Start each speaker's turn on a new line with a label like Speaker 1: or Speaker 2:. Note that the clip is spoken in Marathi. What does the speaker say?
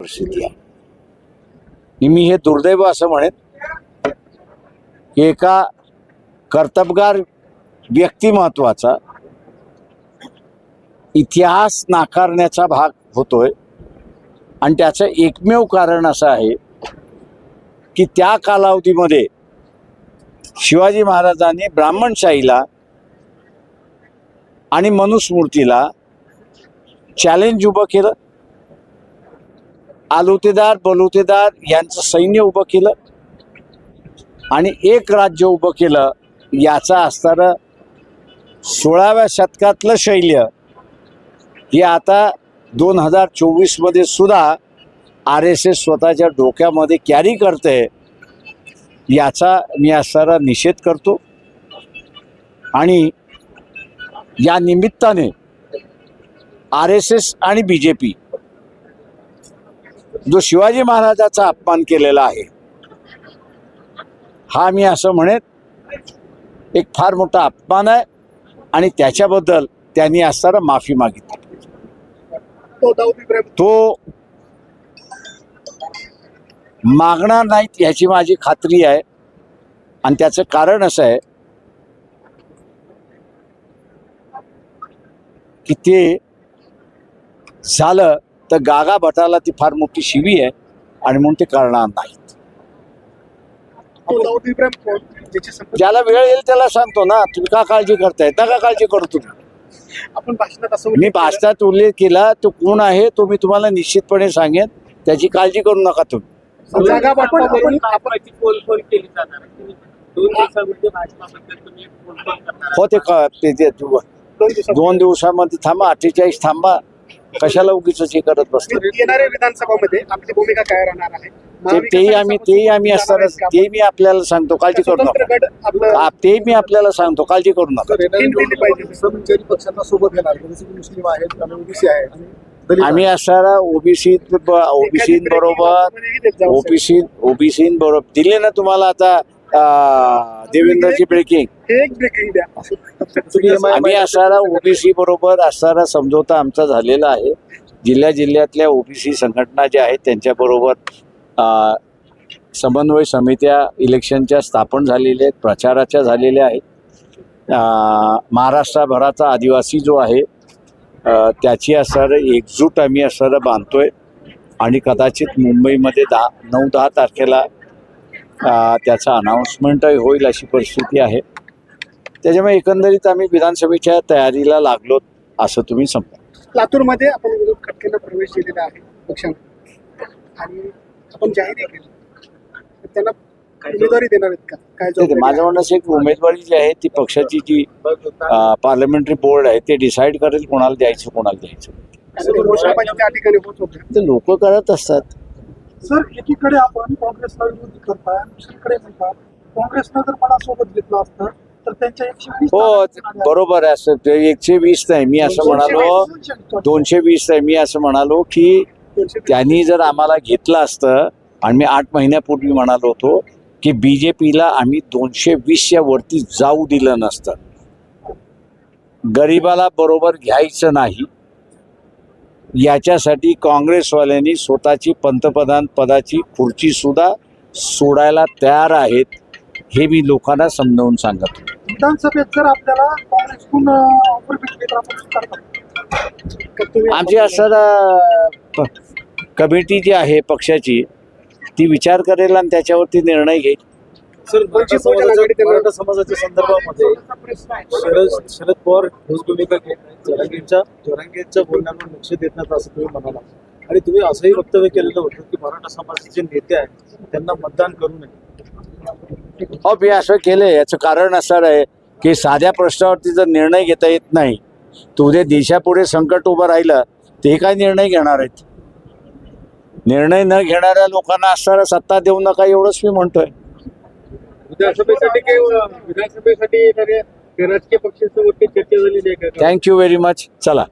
Speaker 1: परिस्थिती आहे. मी हे दुर्दैव असं म्हणेन की एका कर्तबगार व्यक्तिमत्वाचा इतिहास नाकारण्याचा भाग होतोय आणि त्याचं एकमेव कारण असं आहे की त्या कालावधीमध्ये शिवाजी महाराजांनी ब्राह्मणशाहीला आणि मनुस्मृतीला चॅलेंज उभं केलं. आलुतेदार बलुतेदार यांचं सैन्य उभं केलं आणि एक राज्य उभं केलं. याचा असणारं सोळाव्या शतकातलं शैल्य हे आता दोन हजार चोवीसमध्ये सुद्धा आर एस एस स्वतःच्या डोक्यामध्ये कॅरी करते याचा मी असणारा निषेध करतो. आणि या निमित्ताने आर एस एस आणि बी जे पी जो शिवाजी महाराजाचा अपमान केलेला आहे हा मी असं म्हणेन एक फार मोठा अपमान आहे आणि त्याच्याबद्दल त्यांनी असताना माफी मागितली.
Speaker 2: तो
Speaker 1: मागणार नाहीत याची माझी खात्री आहे आणि त्याचं कारण असं आहे की ते झालं तर गागा भटाला ती फार मोठी शिवी आहे आणि म्हणून ते करणार नाहीत. ज्याला वेळ येईल त्याला सांगतो ना तुम्ही का काळजी करताय? नका काळजी करू तुम्ही
Speaker 2: आपण भाषणात असं
Speaker 1: मी
Speaker 2: उल्लेख केला.
Speaker 1: भाषणात उल्लेख केला तो कोण आहे तो मी तुम्हाला निश्चितपणे सांगेन. त्याची काळजी करू नका तुम्ही. हो ते क-
Speaker 2: दोन
Speaker 1: दिवसामध्ये थांबा अठ्ठेचाळीस थांबा. कशाला उगीच हे करत बसतो
Speaker 2: येणाऱ्या विधानसभामध्ये आपली भूमिका काय राहणार आहे?
Speaker 1: ते तेही आम्ही तेही आम्ही असताना ते मी आपल्याला सांगतो काळजी करू नका. ते मी आपल्याला सांगतो काळजी करू नका.
Speaker 2: तीन दिली पाहिजे.
Speaker 3: समविचारी पक्षांना सोबत घेणार जसे की मुस्लिम आहेत आणि ओबीसी आहेत आणि दलित
Speaker 1: आम्ही असणारा ओबीसी ओबीसी बरोबर ओबीसी ओबीसी बरोबर दिले ना तुम्हाला आता अं, देवेंद्रची ब्रेकिंग
Speaker 2: हे एक ब्रेकिंग द्या.
Speaker 1: आम्ही असणारा ओबीसी बरोबर असणारा समझोता आमचा झालेला आहे. जिल्ह्या जिल्ह्यातल्या ओबीसी संघटना ज्या आहेत त्यांच्याबरोबर समन्वय समित्या इलेक्शनच्या स्थापन झालेल्या आहेत प्रचाराच्या झालेल्या आहेत. महाराष्ट्राभराचा महाराष्ट्रभराचा आदिवासी जो आहे त्याची असणारं एकजूट आम्ही असणारं बांधतोय. आणि कदाचित मुंबईमध्ये दहा नऊ दहा तारखेला त्याचा अनाऊन्समेंटही होईल अशी परिस्थिती आहे. त्याच्यामुळे एकंदरीत आम्ही विधानसभेच्या तयारीला लागलो असं तुम्ही समजा
Speaker 2: लातूरमध्ये आपण विरोध खटकेला प्रवेश दिलेला आहे पक्षाने आणि आपण जाहीर केलं त्यांना उमेदवारी देणार आहेत का? काय
Speaker 1: ते- ते
Speaker 2: जबाबदारी
Speaker 1: माझं म्हणणं असं आहे की उमेदवारी जी आहे ती पक्षाची जी पार्लमेंटरी बोर्ड आहे ते डिसाईड करेल कोणाला द्यायचं कोणाला द्यायचं. ते लोक करत असतात.
Speaker 4: सर एकीकडे आपण काँग्रेसला विरोध करताय दुसरीकडे म्हणतात काँग्रेसनं जर मला सोबत घेतलं असतं
Speaker 1: हो. बरोबर आहे असं ते एकशे वीस नाही मी असं म्हणालो दोनशे वीस नाही मी असं म्हणालो की त्यांनी जर आम्हाला घेतलं असतं आणि मी आठ महिन्यापूर्वी म्हणालो होतो की बी जे पीला आम्ही दोनशे वीसच्या वरती जाऊ दिलं नसतं गरिबाला बरोबर घ्यायचं नाही याच्यासाठी काँग्रेसवाल्यांनी स्वतःची पंतप्रधान पदाची खुर्ची सुद्धा सोडायला तयार आहेत हे मी लोकांना समजावून सांगत.
Speaker 4: विधानसभेत जर आपल्याला काँग्रेसकडून ऑफर भेटली तर आपण स्वीकारतो
Speaker 1: आमची असं कमिटी जी आहे पक्षाची ती विचार करेल आणि त्याच्यावरती निर्णय घेईल.
Speaker 3: सर मराठा समाजाच्या संदर्भामध्ये शरद शरद पवार ठोस भूमिका घेत आहेत. जरांगींच्या जरांगींच्या बोलण्यावर लक्ष देत नाहीत असं तुम्ही म्हणाला. आणि तुम्ही असंही वक्तव्य केलेलं होतं की मराठा समाजाचे जे नेते आहेत त्यांना मतदान करू नये.
Speaker 1: हो मी असं केलं याचं कारण असं आहे की साध्या प्रश्नावरती जर निर्णय घेता येत नाही तर उद्या देशापुढे संकट उभं राहिलं ते काय निर्णय घेणार आहेत? निर्णय न घेणाऱ्या लोकांना असणारा सत्ता देऊ नका एवढंच मी म्हणतोय.
Speaker 5: विधानसभेसाठी विधानसभेसाठी राजकीय पक्षांसोबत चर्चा
Speaker 1: थँक्यू व्हेरी मच चला.